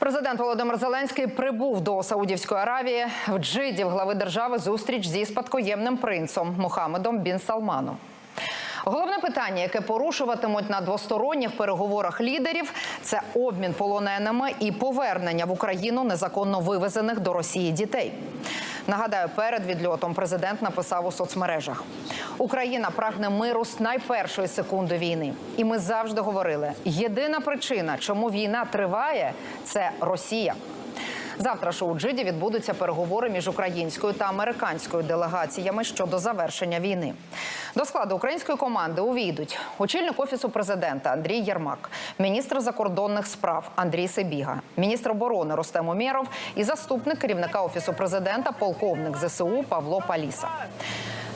Президент Володимир Зеленський прибув до Саудівської Аравії в Джиді в глави держави зустріч зі спадкоємним принцом Мухаммедом Бін Салманом. Головне питання, яке порушуватимуть на двосторонніх переговорах лідерів, це обмін полоненими і повернення в Україну незаконно вивезених до Росії дітей. Нагадаю, перед відльотом президент написав у соцмережах: Україна прагне миру з найпершої секунди війни. І ми завжди говорили: єдина причина, чому війна триває, це Росія. Завтра ж у Джиді відбудуться переговори між українською та американською делегаціями щодо завершення війни. До складу української команди увійдуть очільник офісу президента Андрій Єрмак, міністр закордонних справ Андрій Сибіга, міністр оборони Рустем Умєров і заступник керівника офісу президента, полковник ЗСУ Павло Паліса.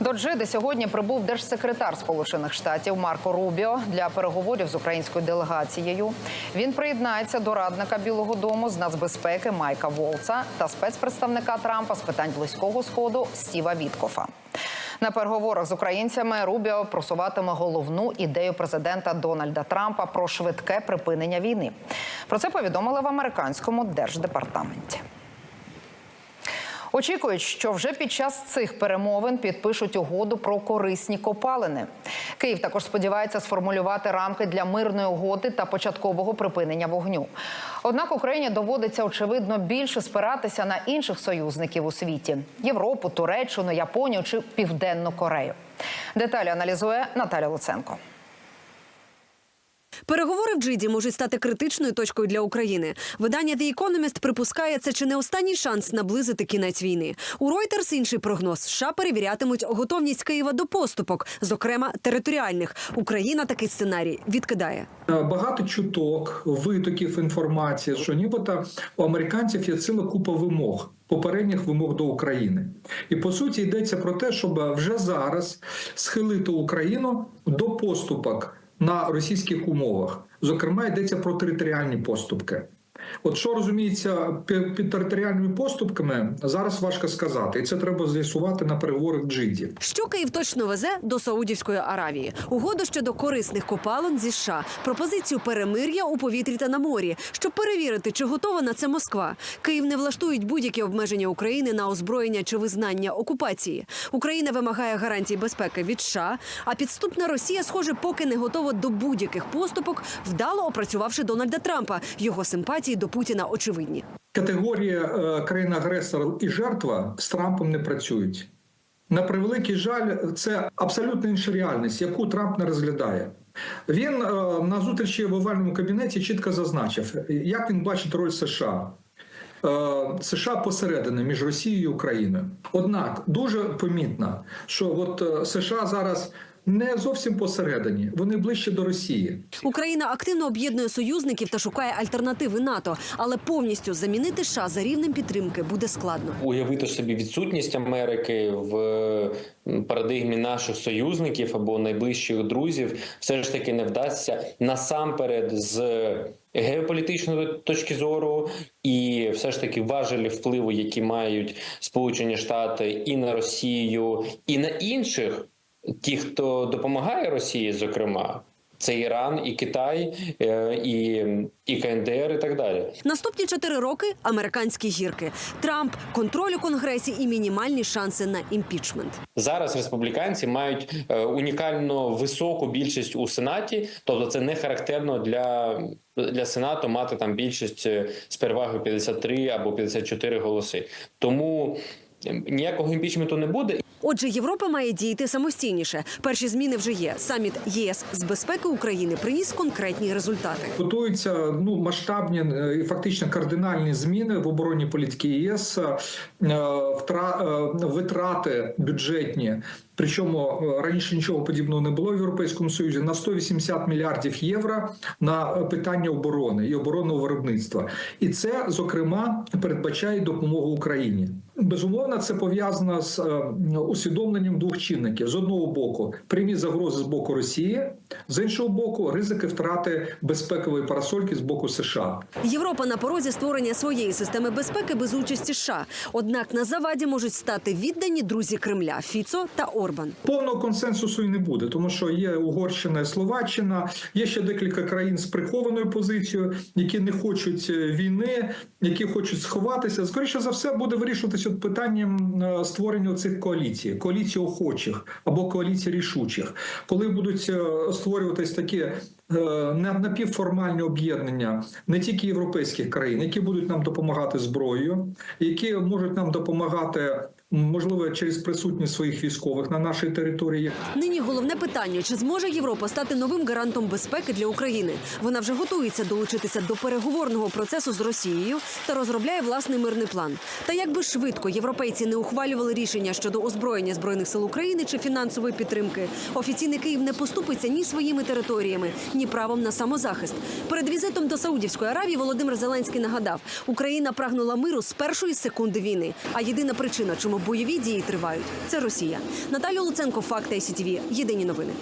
До Джиди сьогодні прибув держсекретар Сполучених Штатів Марко Рубіо для переговорів з українською делегацією. Він приєднається до радника Білого Дому з нацбезпеки Майка Волца та спецпредставника Трампа з питань близького сходу Стіва Віткофа. На переговорах з українцями Рубіо просуватиме головну ідею президента Дональда Трампа про швидке припинення війни. Про це повідомили в американському держдепартаменті. Очікують, що вже під час цих перемовин підпишуть угоду про корисні копалини. Київ також сподівається сформулювати рамки для мирної угоди та початкового припинення вогню. Однак Україні доводиться очевидно більше спиратися на інших союзників у світі: Європу, Туреччину, Японію чи Південну Корею. Деталі аналізує Наталя Луценко. Переговори в Джиді можуть стати критичною точкою для України. Видання The Economist припускає, це чи не останній шанс наблизити кінець війни. У Reuters інший прогноз США перевірятимуть готовність Києва до поступок, зокрема територіальних. Україна такий сценарій відкидає. Е, Багато чуток, витоків інформації, що нібито у американців є ціла купа вимог. Попередніх вимог до України, і по суті йдеться про те, щоб вже зараз схилити Україну до поступок на російських умовах. Зокрема, йдеться про територіальні поступки. От що розуміється під, територіальними поступками, зараз важко сказати, і це треба з'ясувати на переговорах Джиді. Що Київ точно везе до Саудівської Аравії? Угоду щодо корисних копалин зі США, пропозицію перемир'я у повітрі та на морі, щоб перевірити, чи готова на це Москва. Київ не влаштують будь-які обмеження України на озброєння чи визнання окупації. Україна вимагає гарантій безпеки від США, а підступна Росія, схоже, поки не готова до будь-яких поступок, вдало опрацювавши Дональда Трампа. Його симпатії до Путіна очевидні. Категорія е, країна-агресор і жертва з Трампом не працюють. На превеликий жаль, це абсолютно інша реальність, яку Трамп не розглядає. Він е, на зустрічі в овальному кабінеті чітко зазначив, як він бачить роль США. Е, США посередині між Росією і Україною. Однак дуже помітно, що от е, США зараз не зовсім посередині, вони ближче до Росії. Україна активно об'єднує союзників та шукає альтернативи НАТО, але повністю замінити США за рівнем підтримки буде складно. уявити собі відсутність Америки в парадигмі наших союзників або найближчих друзів, все ж таки не вдасться насамперед з геополітичної точки зору, і все ж таки важелі впливу, які мають Сполучені Штати і на Росію, і на інших, ті, хто допомагає Росії, зокрема. Це Іран, і Китай, е, і, і КНДР, і так далі. Наступні чотири роки американські гірки, Трамп, контроль у конгресі і мінімальні шанси на імпічмент. Зараз республіканці мають е, унікально високу більшість у сенаті, тобто це не характерно для, для сенату мати там більшість е, з перевагою 53 або 54 голоси. Тому ніякого імпічменту не буде. Отже, Європа має діяти самостійніше. Перші зміни вже є. Саміт ЄС з безпеки України приніс конкретні результати. Готуються ну масштабні е, і фактично кардинальні зміни в оборонній політиці ЄС, е, втра- е, витрати бюджетні. Причому е, раніше нічого подібного не було в Європейському Союзі на 180 мільярдів євро на питання оборони і оборонного виробництва. І це зокрема передбачає допомогу Україні. Безумовно, це пов'язано з е, усвідомленням двох чинників: з одного боку, прямі загрози з боку Росії, з іншого боку, ризики втрати безпекової парасольки з боку США. Європа на порозі створення своєї системи безпеки без участі США. Однак на заваді можуть стати віддані друзі Кремля Фіцо та Орбан. Повного консенсусу і не буде, тому що є Угорщина і Словаччина, є ще декілька країн з прихованою позицією, які не хочуть е, війни, які хочуть сховатися. Скоріше за все буде вирішуватися питанням е, створення цих коаліцій, коаліцій охочих або коаліцій рішучих, коли будуть е, створюватись такі. е, Напівформальні об'єднання не тільки європейських країн, які будуть нам допомагати зброєю, які можуть нам допомагати можливо через присутність своїх військових на нашій території. Нині головне питання: чи зможе Європа стати новим гарантом безпеки для України? Вона вже готується долучитися до переговорного процесу з Росією та розробляє власний мирний план. Та якби швидко європейці не ухвалювали рішення щодо озброєння збройних сил України чи фінансової підтримки, офіційний Київ не поступиться ні своїми територіями, ні правом на самозахист. Перед візитом до Саудівської Аравії Володимир Зеленський нагадав, Україна прагнула миру з першої секунди війни. А єдина причина, чому бойові дії тривають, це Росія. Наталя Луценко, факти СІТВ. Єдині новини.